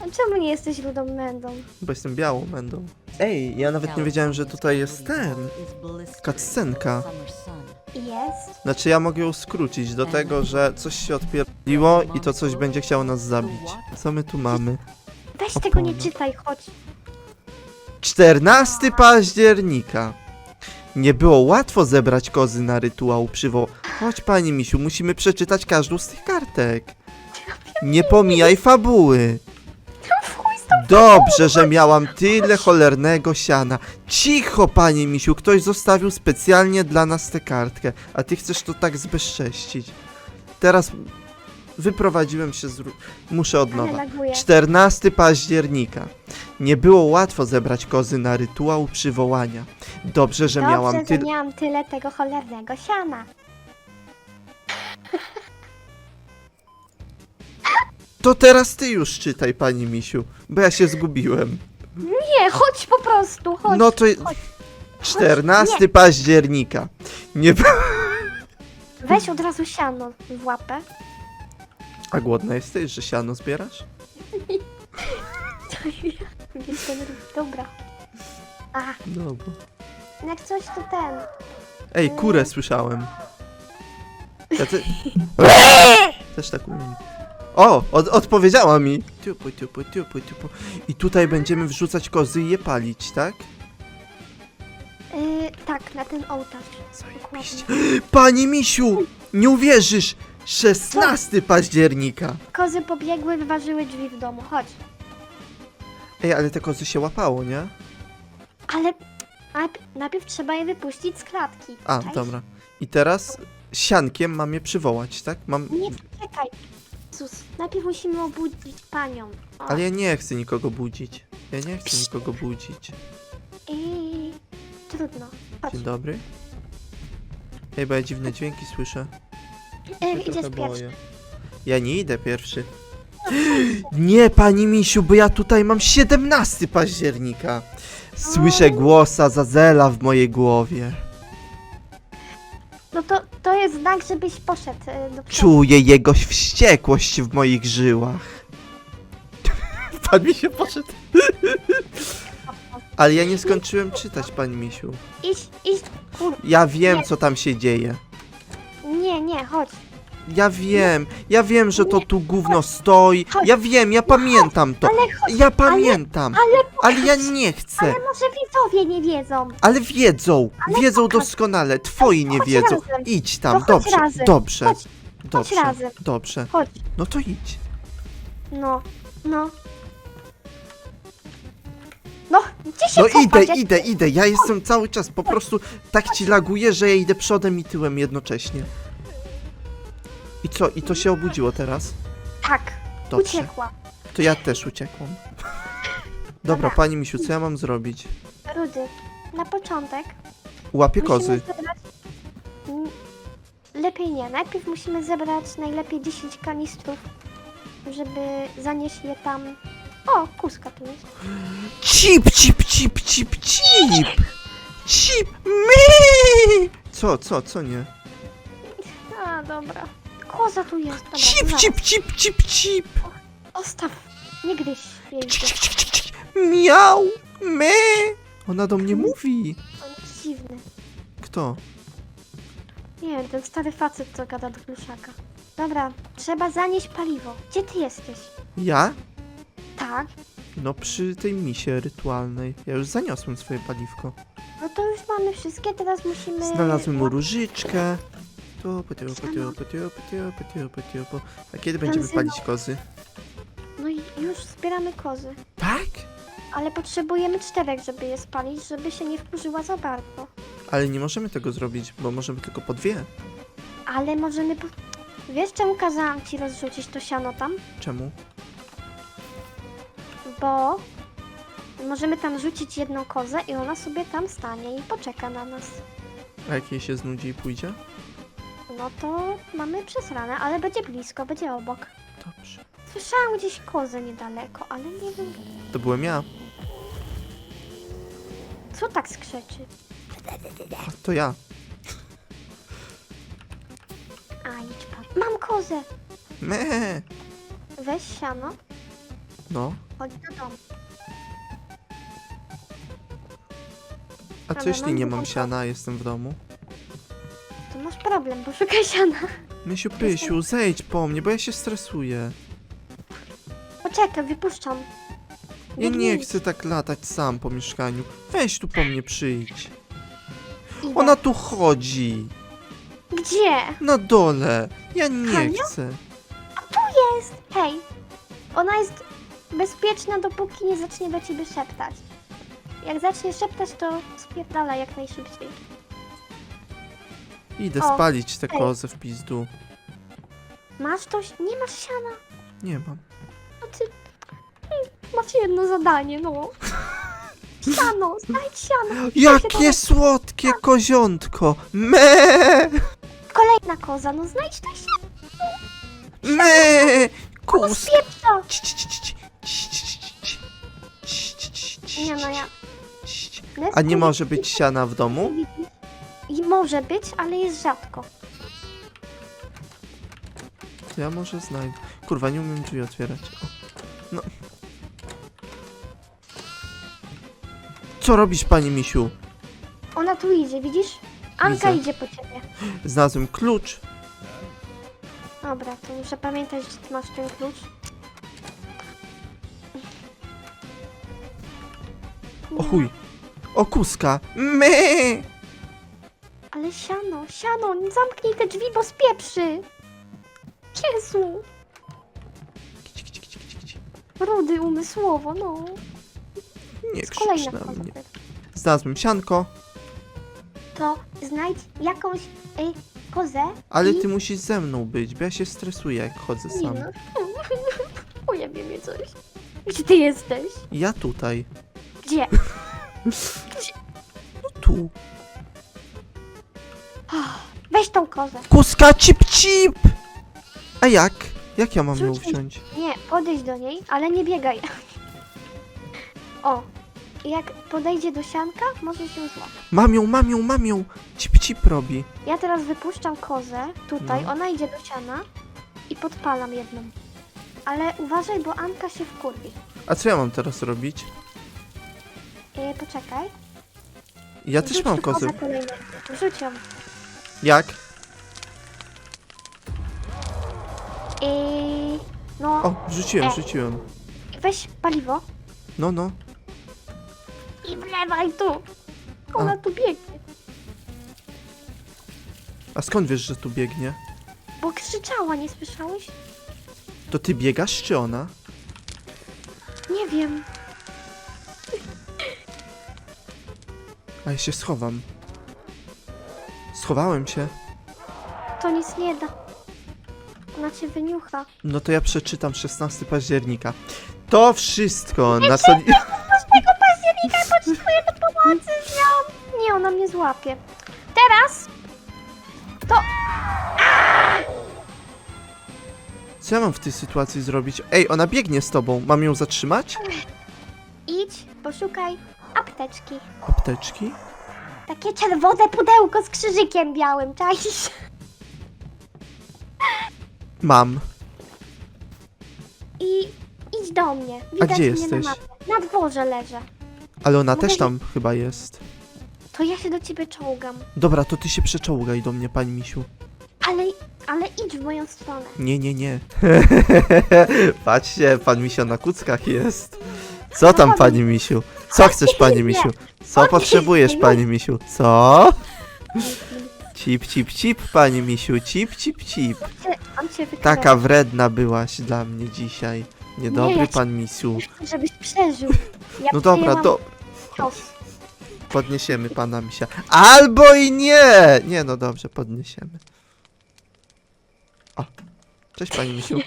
A czemu nie jesteś rudą mędą? Bo jestem białą mędą. Ej, ja nawet nie wiedziałem, że tutaj jest ten. Cutscenka. Jest. Znaczy ja mogę ją skrócić do tego, że coś się odpierdoliło i to coś będzie chciało nas zabić. Co my tu mamy? Weź tego nie czytaj, chodź. 14 października. Nie było łatwo zebrać kozy na rytuał przywo... Chodź pani misiu, musimy przeczytać każdą z tych kartek. Nie pomijaj fabuły. Dobrze, że miałam tyle cholernego siana. Cicho, panie misiu, ktoś zostawił specjalnie dla nas tę kartkę, a ty chcesz to tak zbezcześcić. Teraz wyprowadziłem się z... Muszę od nowa. laguje. 14 października. Nie było łatwo zebrać kozy na rytuał przywołania. Dobrze, że Dobrze, miałam że tyle... miałam tyle tego cholernego siana. To teraz ty już czytaj, pani misiu, bo ja się zgubiłem. Nie, chodź po prostu, chodź. No to... chodź. 14 października. Nie. Weź od razu siano w łapę. A głodna jesteś, że siano zbierasz? Jestem ru- Dobra. A, Dobra. jak coś to ten. Ej, kurę słyszałem. Ja te... Też tak umiem. O, od, odpowiedziała mi. Tiupu, tiupu, tiupu, tiupu. I tutaj będziemy wrzucać kozy i je palić, tak? Yy, tak, na ten ołtarz. Dokładnie. Pani Misiu, nie uwierzysz! 16 października. Kozy pobiegły, wyważyły drzwi w domu. Chodź. Ej, ale te kozy się łapało, nie? Ale najp- najpierw trzeba je wypuścić z klatki. A, dobra. I teraz siankiem mam je przywołać, tak? Mam... Nie, czekaj. Jezus, najpierw musimy obudzić panią. O, Ale ja nie chcę nikogo budzić. Ja nie chcę nikogo budzić. I... Trudno. Chodź. Dzień dobry. Ej, bo ja dziwne dźwięki słyszę. Yy, się idziesz trochę pierwszy. boję. Ja nie idę pierwszy. Nie, pani Misiu, bo ja tutaj mam 17 października. Słyszę głosa Zazela w mojej głowie. No to, to jest znak, żebyś poszedł yy, do przodu. Czuję jego wściekłość w moich żyłach. Pan mi się poszedł. Ale ja nie skończyłem czytać, pani Misiu. Idź, idź, kur... Ja wiem, co tam się dzieje. Nie, nie, chodź. Ja wiem, ja wiem, że to tu gówno stoi. Ja wiem, ja pamiętam to. Ale chodź, Ja pamiętam. ale Ale ja nie chcę. ale może widzowie nie wiedzą. Ale wiedzą, wiedzą doskonale. Twoi nie chodź wiedzą. razem. Idź To tam, chodź dobrze, razem. dobrze, Chodź, dobrze, razem. dobrze. Chodź. No to idź. No, no. No, gdzie się No cofasz? idę, Ja- idę, idę. Ja jestem cały czas po prostu tak ci laguję, że ja idę przodem i tyłem jednocześnie. Co? I to się obudziło teraz? Tak, Dobrze. uciekła. To ja też uciekłam. Dobra, Dobra. pani Misiu, co ja mam zrobić? Rudy, na początek Łapię musimy kozy. zebrać... Mm, Lepiej nie, najpierw musimy zebrać najlepiej 10 kanistrów, żeby zanieść je tam... O, kuska tu jest. Cip, cip, cip, cip, cip! Cip, my! Co, co, co nie? A, dobra. Koza tu jest. Dobra, Cip, zaraz. cip, cip, cip, cip! Ostaw. Nie gryź my! Ona do mnie mówi. On jest dziwny. Kto? Nie wiem, ten stary facet, co gada do pluszaka. Dobra, trzeba zanieść paliwo. Gdzie ty jesteś? Ja? Tak? No przy tej misie rytualnej. Ja już zaniosłem swoje paliwko. No to już mamy wszystkie, teraz musimy... Znalazłem mu różyczkę. Tupu, tupu, tupu, tupu, tupu, tupu, tupu. A kiedy będziemy Benzyno. palić kozy? No i już zbieramy kozy. Tak? Ale potrzebujemy czterech, żeby je spalić, żeby się nie wkurzyła za bardzo. Ale nie możemy tego zrobić, bo możemy tylko po dwie. Ale możemy... Po... Wiesz czemu kazałam ci rozrzucić to siano tam? Czemu? Bo możemy tam rzucić jedną kozę i ona sobie tam stanie i poczeka na nas. A jak jej się znudzi i pójdzie? No to mamy przesrane, ale będzie blisko, będzie obok. Dobrze. Słyszałam gdzieś kozę niedaleko, ale nie wiem, To byłem ja. co tak skrzeczy. A, to ja. A, idź pan. Mam kozę! Me. Weź siano. No. Chodź do domu. A co Ale jeśli mam nie mam siana, a jestem w domu? Problem, bo szukaj siana. Mysiu, Pysiu, zejdź po mnie, bo ja się stresuję. Poczekaj, wypuszczam. Ja nie Biegnij. chcę tak latać sam po mieszkaniu. Weź tu po mnie przyjdź. Idę. Ona tu chodzi. Gdzie? Na dole. Ja nie Hania? chcę. Jest! Hej! Ona jest bezpieczna, dopóki nie zacznie do ciebie szeptać. Jak zacznie szeptać, to spierdala jak najszybciej. Idę O, spalić te kozy w pizdu. Masz coś? Nie masz siana. Nie mam. No ty... Masz jedno zadanie, no. Siano, znajdź siano. Jakie słodkie koziątko! Me! Kolejna koza, no znajdź to siano. Me! Kus! Spieprza. Nie no, ja... A nie może być siana w domu? Może być, ale jest rzadko. Ja może znajdę. Kurwa, nie umiem drzwi otwierać. O. No. Co robisz, pani misiu? Ona tu idzie, widzisz? Anka Widzę. idzie po ciebie. Znalazłem klucz. Dobra, to muszę pamiętać, że ty masz ten klucz. O chuj. O kuska. Me! Ale siano, siano, nie zamknij te drzwi, bo spieprzy. Jezu, Kici, kici, kici, kici, kici. rudy umysłowo, no. Nie Jest kolejna krzycz na mnie. Znalazłem sianko, To znajdź jakąś y, kozę. ale i... ty musisz ze mną być, bo ja się stresuję, jak chodzę sam. no. Ujebie mnie coś. Gdzie ty jesteś? Ja tutaj. Gdzie? Tu. Weź tą kozę. Kuska cip cip! A jak? Jak ja mam ją Rzuć wziąć? Nie, podejdź do niej, ale nie biegaj. O, jak podejdzie do sianka, może się złapać. Mam ją, mam ją, mam ją! Cip cip robi. Ja teraz wypuszczam kozę, tutaj, No. ona idzie do siana i podpalam jedną. Ale uważaj, bo Anka się wkurwi. A co ja mam teraz robić? Yy, poczekaj. Ja też mam kozę. Wrzuć ją. Jak? Yy, no, O, wrzuciłem, E. wrzuciłem. weź paliwo No, no. i wlewaj tu. Ona tu biegnie. A skąd wiesz, że tu biegnie? Bo krzyczała, nie słyszałeś? To ty biegasz, czy ona? Nie wiem. A ja się schowam. Schowałem się. To nic nie da. Ona cię wyniucha. No to ja przeczytam 16 października. To wszystko na co... Tego października potrzebuję do pomocy z nią. Nie, ona mnie złapie. Teraz Co ja mam w tej sytuacji zrobić? Ej, ona biegnie z tobą. Mam ją zatrzymać? idź, poszukaj apteczki. Apteczki? Takie czerwone pudełko z krzyżykiem białym, czaisz? Mam. I idź do mnie. Widać gdzie mnie jesteś? Na, mapie. na dworze leżę. Ale ona Mogę też się- tam chyba jest. To ja się do ciebie czołgam. Dobra, to ty się przeczołgaj do mnie, pani misiu. Ale, ale idź w moją stronę. Nie, nie, nie. Patrzcie, pan misio na kuckach jest. Co tam, pani misiu? Co chcesz, pani misiu? Co potrzebujesz, nie. pani misiu? Co? Cip, cip, cip, pani misiu, cip, cip, cip. On cię wykrył. Taka wredna byłaś dla mnie dzisiaj. Nie, Niedobry ja pan misiu. Żebyś przeżył. Ja No dobra, przyjęłam do... cios. Podniesiemy pana misia. Albo i nie! Nie, no dobrze, podniesiemy. O, cześć pani misiu.